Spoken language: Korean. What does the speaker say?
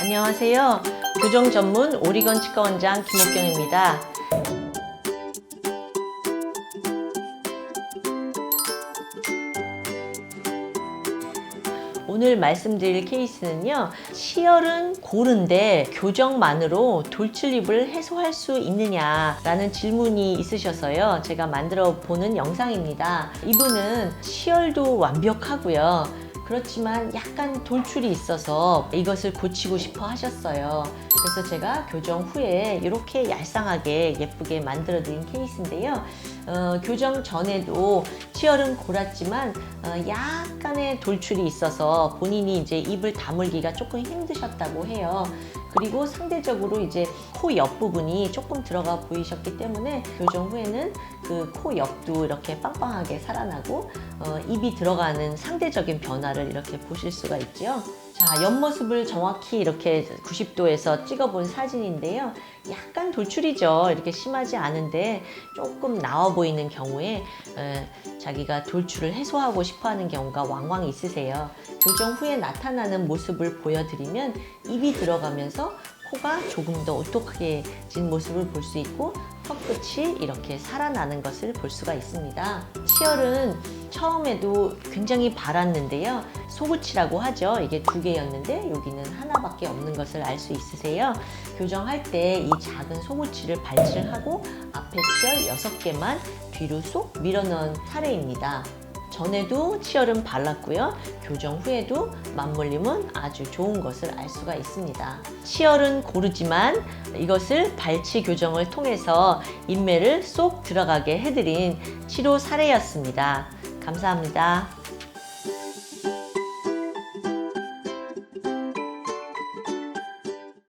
안녕하세요. 교정 전문 오리건 치과 원장 김옥경입니다. 오늘 말씀드릴 케이스는요. 치열은 고른데 교정만으로 돌출입을 해소할 수 있느냐라는 질문이 있으셔서요. 제가 만들어 보는 영상입니다. 이분은 치열도 완벽하고요. 그렇지만 약간 돌출이 있어서 이것을 고치고 싶어 하셨어요. 그래서 제가 교정 후에 이렇게 얄쌍하게 예쁘게 만들어 드린 케이스인데요. 어, 교정 전에도 치열은 골았지만 어, 약간의 돌출이 있어서 본인이 이제 입을 다물기가 조금 힘드셨다고 해요. 그리고 상대적으로 이제 코 옆부분이 조금 들어가 보이셨기 때문에 교정 후에는 그 코 옆도 이렇게 빵빵하게 살아나고 어, 입이 들어가는 상대적인 변화를 이렇게 보실 수가 있죠. 자, 옆모습을 정확히 이렇게 90도에서 찍어본 사진인데요. 약간 돌출이죠. 이렇게 심하지 않은데 조금 나와 보이는 경우에 에, 자기가 돌출을 해소하고 싶어 하는 경우가 왕왕 있으세요. 교정 후에 나타나는 모습을 보여드리면 입이 들어가면서 코가 조금 더 오똑해진 모습을 볼 수 있고 턱끝이 이렇게 살아나는 것을 볼 수가 있습니다. 치열은 처음에도 굉장히 발았는데요. 소구치라고 하죠. 이게 두 개였는데 여기는 하나밖에 없는 것을 알 수 있으세요. 교정할 때 이 작은 소구치를 발치하고 앞에 치열 6개만 뒤로 쏙 밀어넣은 사례입니다. 전에도 치열은 발랐고요. 교정 후에도 맞물림은 아주 좋은 것을 알 수가 있습니다. 치열은 고르지만 이것을 발치 교정을 통해서 인매를 쏙 들어가게 해드린 치료 사례였습니다. 감사합니다.